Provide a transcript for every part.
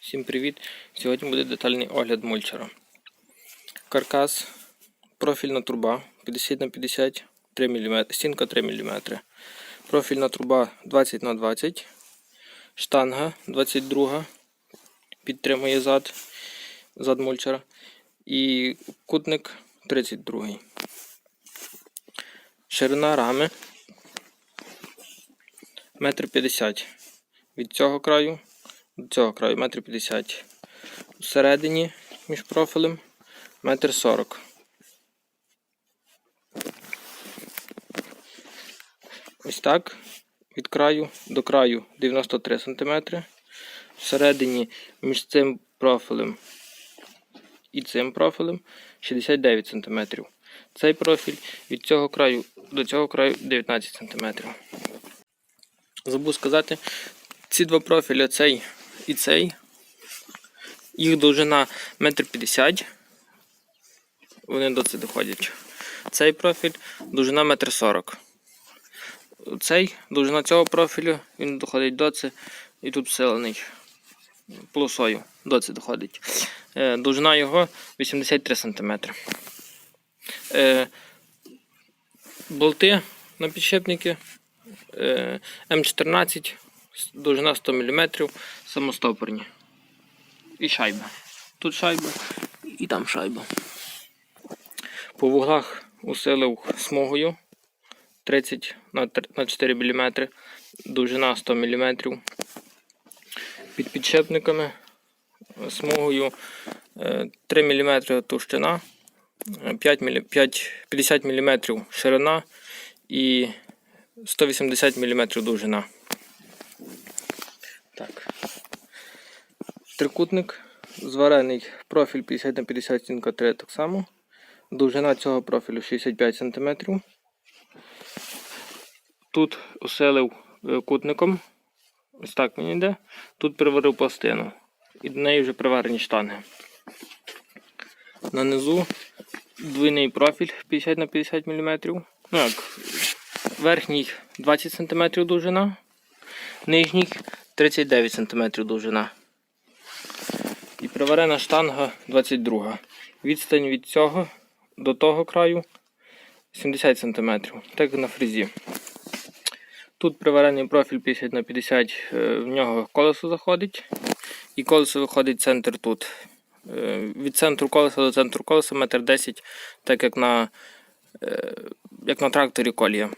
Всім привіт! Сьогодні буде детальний огляд мульчера. Каркас, профільна труба 50 на 50 3 мм, стінка 3 мм. Профільна труба 20 на 20 штанга 22 підтримує зад, зад мульчера. І кутник 32. Ширина рами 1,50 м. Від цього краю до цього краю 1,50 м. Всередині між профілем 1,40 м. Ось так. Від краю до краю 93 см. Всередині між цим профілем і цим профілем 69 см. Цей профіль від цього краю до цього краю 19 см. Забув сказати, ці два профілі, цей і цей, їх довжина 1,50 м. Вони досить доходять. Цей профіль довжина 1,40 м. Цей довжина цього профілю, він доходить до це і тут вселений полосою. До це доходить. Е, Довжина його 83 см. Е, Болти на підшипники е, М14, довжина 100 мм, самостопорні. І шайба. Тут шайба і там шайба. По вуглах усилив смугою 30 на 4 мм, довжина 100 мм. Під підшипниками смугою е, 3 мм товщина, 5 мм, 5, 50 мм ширина і 180 мм довжина. Так. Трикутник зварений профіль 50 на 50 стінка 3 так само. Довжина цього профілю 65 см. Тут оселив е, кутником. Ось так він йде. Тут приварив пластину. І до неї вже приварені штанги. На низу двійний профіль 50 на 50 мм. Ну як, верхній 20 см довжина, нижній 39 см довжина. Приварена штанга 22. Відстань від цього до того краю 70 см, так на фрезі. Тут приварений профіль 50 на 50, е, в нього колесо заходить. І колесо виходить центр тут. Е, Від центру колеса до центру колеса метр 10, так як на, е, як на тракторі колія.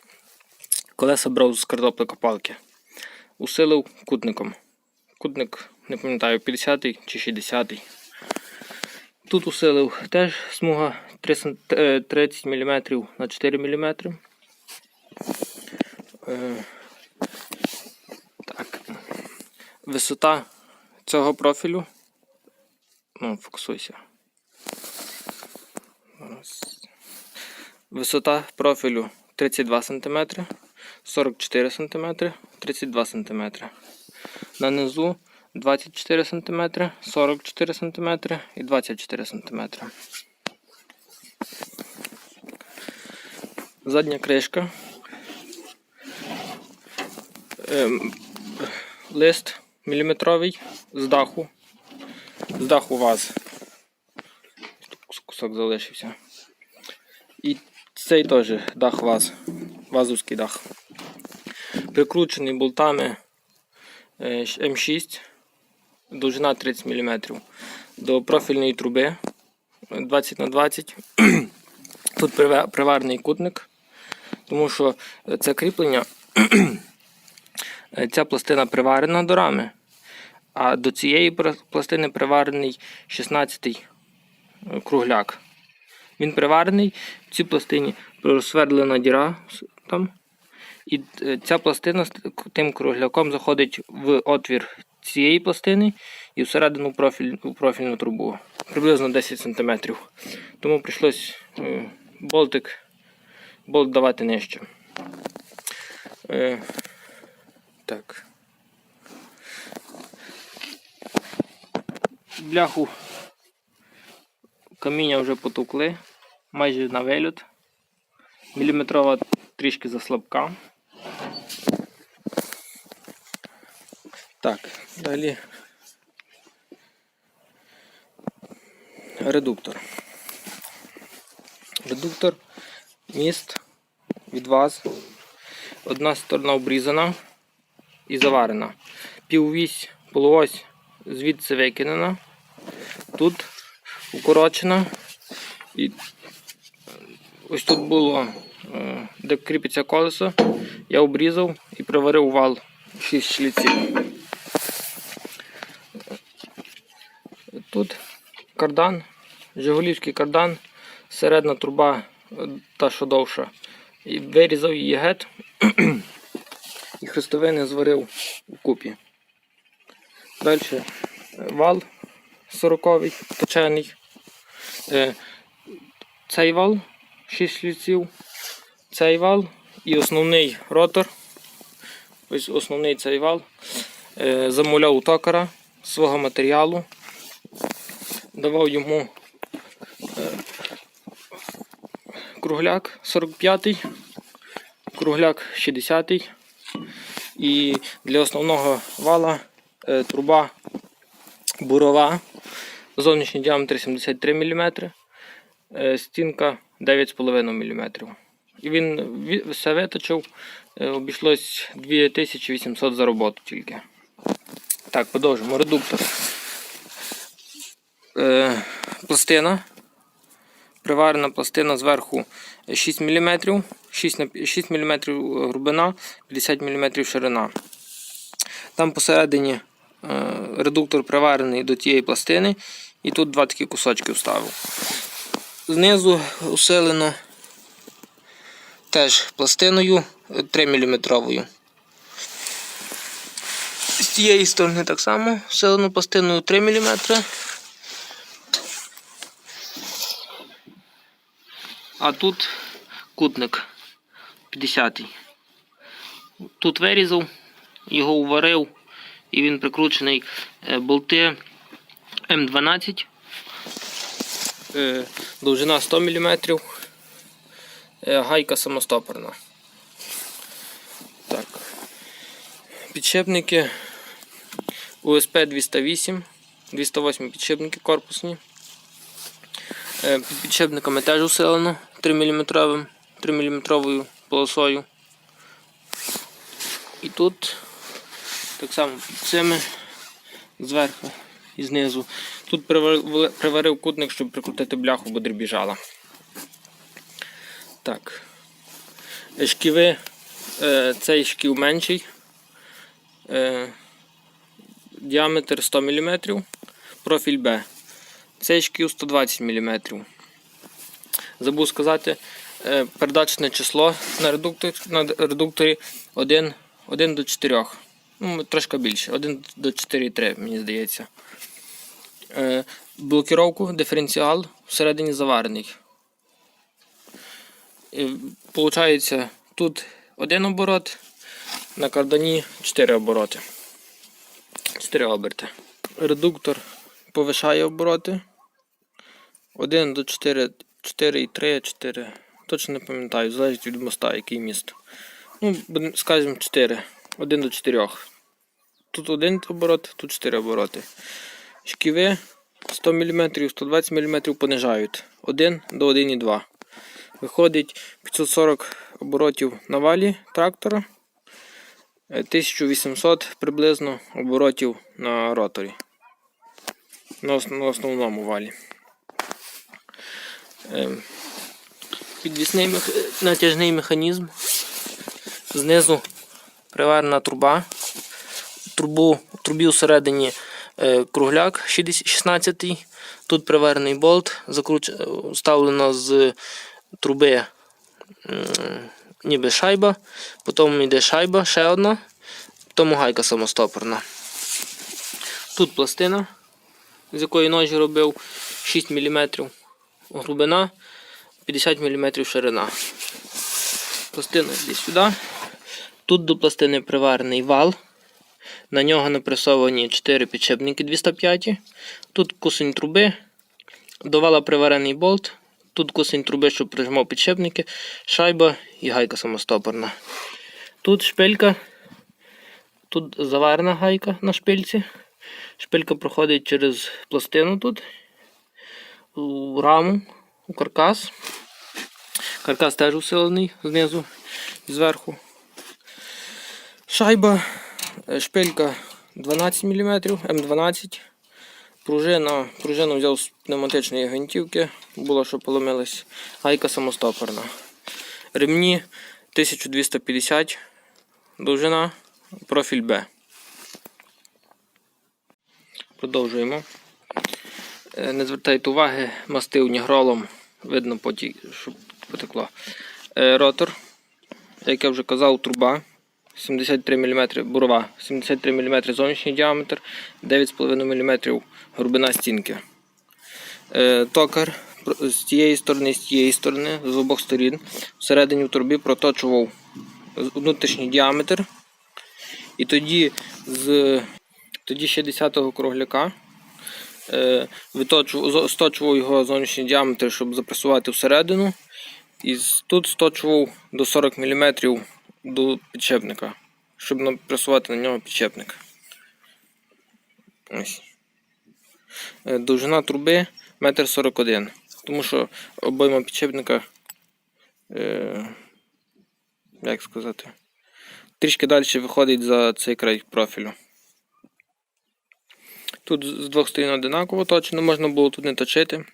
Колеса брав з картопликопалки. Усилив кутником. Кутник, не пам'ятаю, 50 чи 60-й. Тут усилив теж смуга 30 мм на 4 мм. Е, Так. Висота цього профілю. Ну, фокусуйся. Висота профілю 32 см, 44 см, 32 см. На низу 24 см, 44 см і 24 см. Задня кришка. Ем, лист міліметровий з даху. З даху ваз. Кусок залишився. І цей теж дах ваз. Вазовський дах. Прикручений болтами е, М6, довжина 30 мм. До профільної труби 20 на 20 Тут приварений кутник, тому що це кріплення, ця пластина приварена до рами, а до цієї пластини приварений 16-й е, кругляк. Він приварений, в цій пластині просвердлена діра там. І е, ця пластина з тим кругляком заходить в отвір цієї пластини і всередину профіль, профільну трубу. Приблизно 10 см. Тому прийшлось е, болтик, болт давати нижче. Е, так. Бляху каміння вже потукли, майже на виліт. Міліметрова трішки заслабка. Так, далі Редуктор. Редуктор, міст від вас. Одна сторона обрізана і заварена. Піввісь, полуось звідси викинена. Тут укорочена. І ось тут було, е, де кріпиться колесо, я обрізав і приварив вал 6 шліців. Тут кардан, Жигулівський кардан, середня труба, е, та що довша. І вирізав її гет і хрестовини зварив у купі. Далі вал 40-й точений. Е, Цей вал 6 шліців, цей вал і основний ротор. Ось основний цей вал. Е, Замовляв у токара свого матеріалу. Давав йому е, кругляк 45-й, кругляк 60-й. І для основного вала е, труба бурова. Зовнішній діаметр 73 мм, е, стінка 9,5 мм. І він все виточив, обійшлось 2800 за роботу тільки. Так, продовжимо. Редуктор. Е, пластина. Приварена пластина зверху 6 мм, 6, 6 мм грубина, 50 мм ширина. Там посередині е, редуктор приварений до тієї пластини, і тут два такі кусочки вставив. Знизу усилено теж пластиною 3 мм. З тієї сторони так само усилено пластиною 3 мм. А тут кутник 50-й. Тут вирізав, його уварив, і він прикручений е, болти М12. Е, Довжина 100 мм. Гайка самостопорна. Так. Підшипники УСП 208. 208 підшипники корпусні. Е, Під підшипниками теж усилено 3 мм, 3 мм полосою. І тут так само під цими зверху і знизу. Тут приварив, кутник, щоб прикрутити бляху, бо дрібіжала. Так. Шківи. Е, Цей шків менший. Е, Діаметр 100 мм. Профіль Б. Цей шків 120 мм. Забув сказати, е, передачне число на редукторі, на редукторі 1, 1 до 4. Ну, трошки більше. 1 до 4,3, мені здається. Е, Блокіровку, диференціал всередині заварений. І, Получається, тут один оборот, на кардані 4 обороти. 4 оберти. Редуктор повишає обороти. 1 до 4, 4 і 3, 4. Точно не пам'ятаю, залежить від моста, який міст. Ну, скажімо 4. 1 до 4. Тут один оборот, тут 4 обороти. Шківи 100 мм, 120 мм понижають. 1 до 1,2. Виходить 540 оборотів на валі трактора. е, 1800 приблизно оборотів на роторі. На основному валі. Ем, Підвісний мех- натяжний механізм. Знизу приварена труба. Трубу, в трубі всередині е, кругляк 60 16 Тут приварений болт, закруч... е, вставлено з труби ніби шайба, потім йде шайба, ще одна, потім гайка самостопорна. Тут пластина, з якої ножі робив 6 мм глибина, 50 мм ширина. Пластина йде сюди. Тут до пластини приварений вал. На нього напресовані 4 підшипники 205. Тут кусень труби. До вала приварений болт. Тут кусень труби, щоб прижимав підшипники, шайба і гайка самостопорна. Тут шпилька. Тут заварена гайка на шпильці. Шпилька проходить через пластину тут. Раму, у каркас. Каркас теж усилений знизу і зверху. Шайба, е, шпилька 12 мм, М12. Пружина, пружину взяв з пневматичної гвинтівки, було, що поломилась. Гайка самостопорна. Ремні 1250 довжина, профіль Б. Продовжуємо. Е, Не звертайте уваги, мастив нігролом, видно потік, щоб потекло. Е, Ротор, як я вже казав, труба 73 мм бурова, 73 мм зовнішній діаметр, 9,5 мм грубина стінки. Е, Токар з тієї сторони, з тієї сторони, з обох сторін. Всередині в трубі проточував внутрішній діаметр. І тоді з тоді ще 10-го кругляка сточував його зовнішній діаметр, щоб запресувати всередину. І тут сточував до 40 мм до підшипника, щоб напресувати на нього підшипник. Ось. Е, Довжина труби 1,41 м. Тому що обойма підшипника, е, як сказати, трішки далі виходить за цей край профілю. Тут з двох сторін одинаково точно, можна було тут не точити.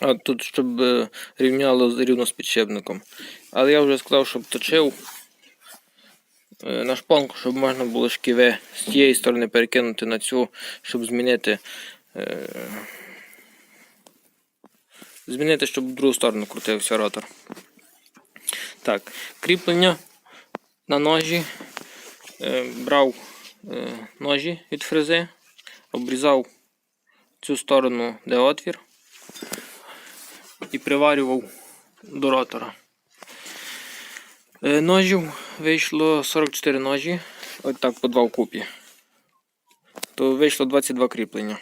А тут, щоб е, рівняло рівно з підшипником. Але я вже сказав, щоб точив е, на шпонку, щоб можна було шківи з тієї сторони перекинути на цю, щоб змінити. е, Змінити, щоб в другу сторону крутився ротор. Так, кріплення на ножі. Брав ножі від фрези, обрізав цю сторону, де отвір, і приварював до ротора. Е, Ножів вийшло 44 ножі, от так по два вкупі. То вийшло 22 кріплення.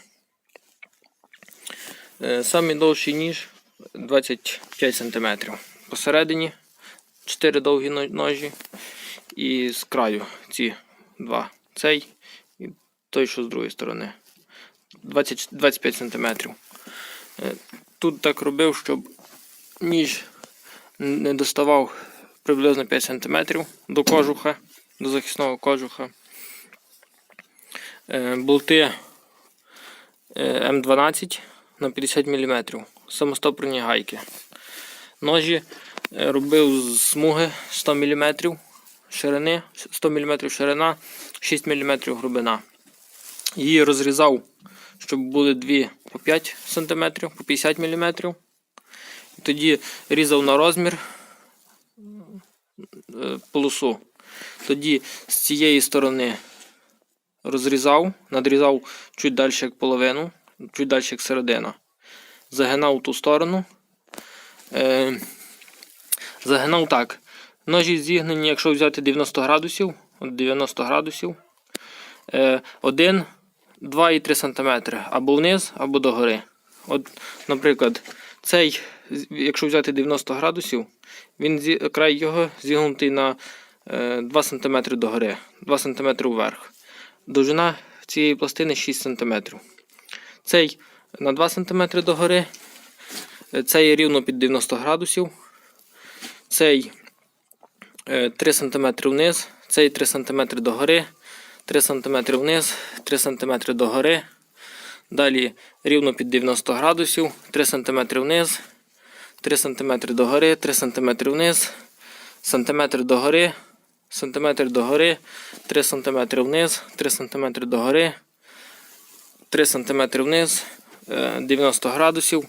Е, Самий довший ніж 25 см. Посередині 4 довгі ножі і з краю ці два. Цей той, що з другої сторони. 20, 25 см. Тут так робив, щоб ніж не доставав приблизно 5 см до кожуха, до захисного кожуха. Е, Болти е, М12 на 50 мм. Самостопорні гайки. Ножі е, робив з смуги 100 мм ширини, 100 мм ширина, 6 мм глибина. Її розрізав, щоб були дві по 5 см, по 50 мм. Тоді різав на розмір е, полосу. Тоді з цієї сторони розрізав, надрізав чуть далі як половину, чуть далі як середина. Загинав ту сторону. Е, загинав так. Ножі зігнані, якщо взяти 90 градусів, 90 градусів, е, 1, 2 і 3 см. Або вниз, або догори. От, наприклад, цей, якщо взяти 90 градусів, він край його зігнутий на е, 2 см догори, 2 см вверх. Довжина цієї пластини 6 см. Цей на 2 см догори. Е, Цей рівно під 90 градусів. Цей е, 3 см вниз, цей 3 см догори, 3 см вниз, 3 см догори. Далі рівно під 90 градусів, 3 см вниз, 3 см догори, 3 см вниз, сантиметр догори, сантиметр догори, 3 см вниз, 3 см догори, 3 см вниз, е, 90 градусів,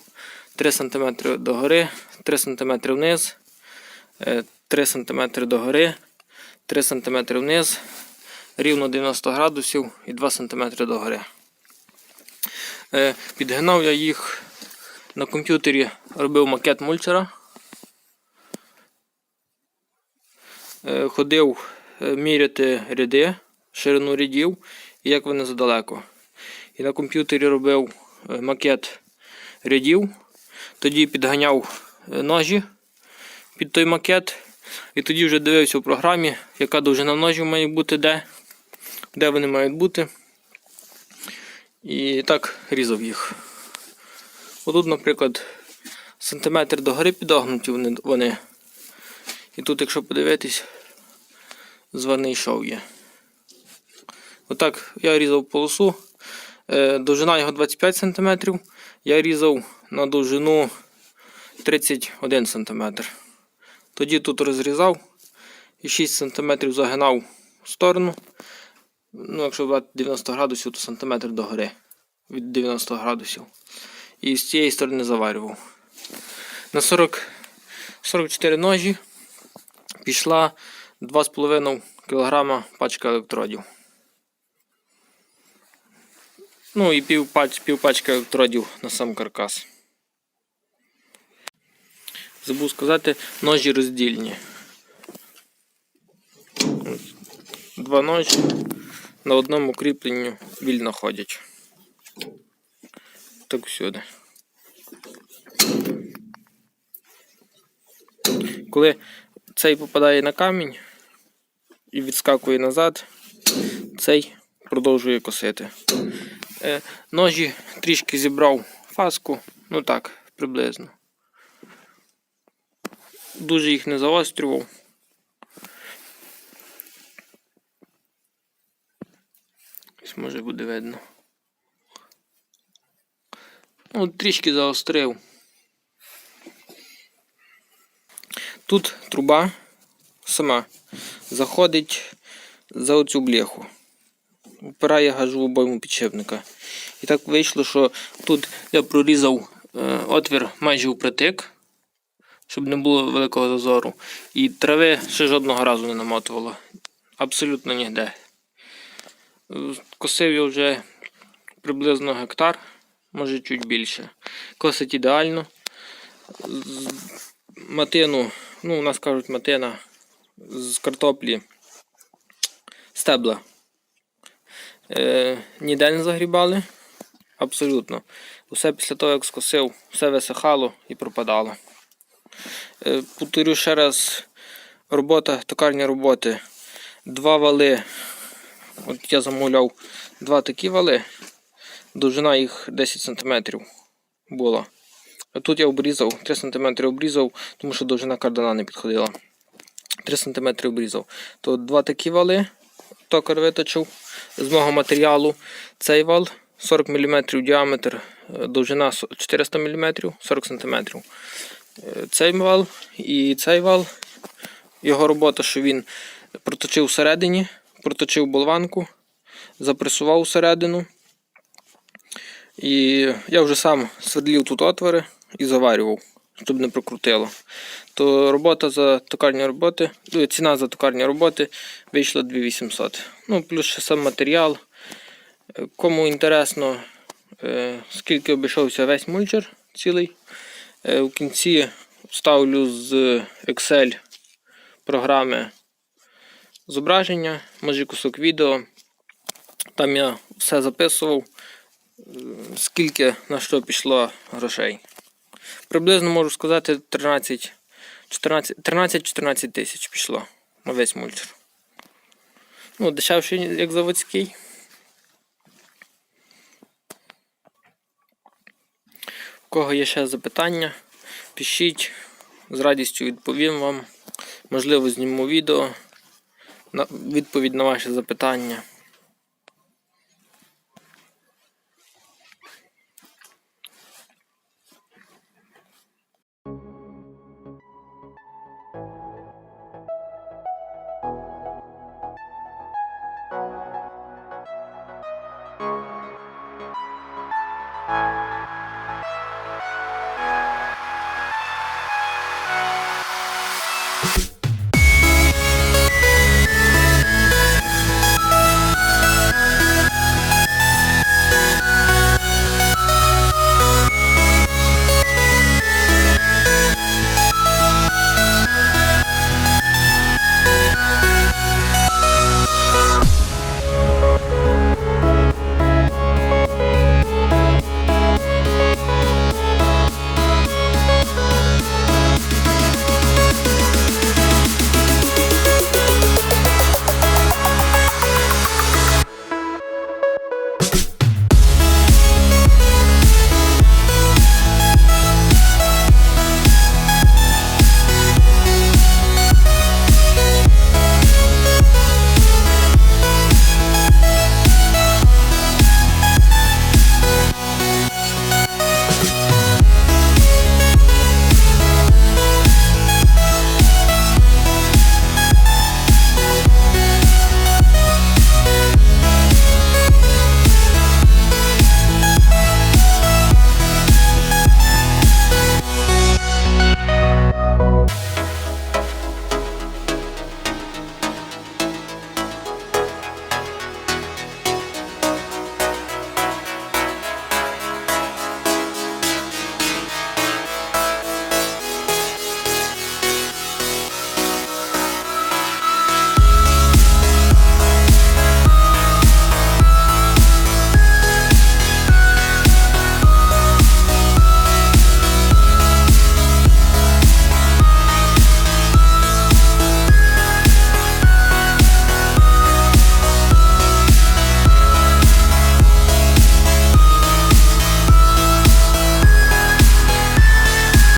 3 см догори, 3 см вниз, е, 3 см догори, 3 см вниз, рівно 90 градусів і 2 см догори. Е, Підгинав я їх на комп'ютері, робив макет мульчера. Е, Ходив е, міряти ряди, ширину рядів і як вони задалеко. І на комп'ютері робив макет рядів, тоді підганяв ножі під той макет. І тоді вже дивився в програмі, яка довжина ножів має бути де, де вони мають бути. І так різав їх. Отут, наприклад, сантиметр до гори підогнуті вони. вони. І тут, якщо подивитись, званий шов є. Отак я різав полосу. Е, Довжина його 25 см. Я різав на довжину 31 см. Тоді тут розрізав і 6 см загинав в сторону. Ну, якщо брати 90 градусів, то сантиметр до гори від 90 градусів. І з цієї сторони заварював. На 40, 44 ножі пішла 2,5 кг пачка електродів. Ну і пів, пач, пів пачка електродів на сам каркас. Забув сказати, ножі роздільні. Два ножі на одному кріпленню вільно ходять. Так всюди. Коли цей попадає на камінь і відскакує назад, цей продовжує косити. Е, ножі трішки зібрав фаску, ну так, приблизно. Дуже їх не заострював. Ось може буде видно. Ну, трішки заострив. Тут труба сама заходить за оцю бляху. Гажу в обойму підшипника. І так вийшло, що тут я прорізав е, отвір майже впритик, щоб не було великого зазору. І трави ще жодного разу не намотувало. Абсолютно ніде. Косив я вже приблизно гектар, може чуть більше. Косить ідеально. Матину, ну у нас кажуть матина з картоплі стебла. Е, ніде не загрібали. Абсолютно. Усе після того, як скосив, все висихало і пропадало. Е, повторю ще раз, робота, токарня роботи. Два вали. От я замовляв два такі вали. Довжина їх 10 см була. А тут я обрізав, 3 см обрізав, тому що довжина кардана не підходила. 3 см обрізав. То два такі вали токар виточив з мого матеріалу. Цей вал 40 мм діаметр, е, довжина 400 мм, 40 см. Цей вал і цей вал. Його робота, що він проточив всередині, проточив болванку, запресував всередину. І я вже сам свердлів тут отвори і заварював, щоб не прокрутило. То робота за токарні роботи, ну, ціна за токарні роботи вийшла 2800. Ну, плюс ще сам матеріал. Е, Кому інтересно, е, скільки обійшовся весь мульчер цілий. е, В кінці вставлю з Excel програми зображення, може кусок відео. Там я все записував скільки на що пішло грошей. Приблизно можу сказати 13 14 тисяч пішло на весь мульчер. Ну, дешевший, як заводський. У кого є ще запитання, пишіть, з радістю відповім вам. Можливо, зніму відео відповідь на ваші запитання.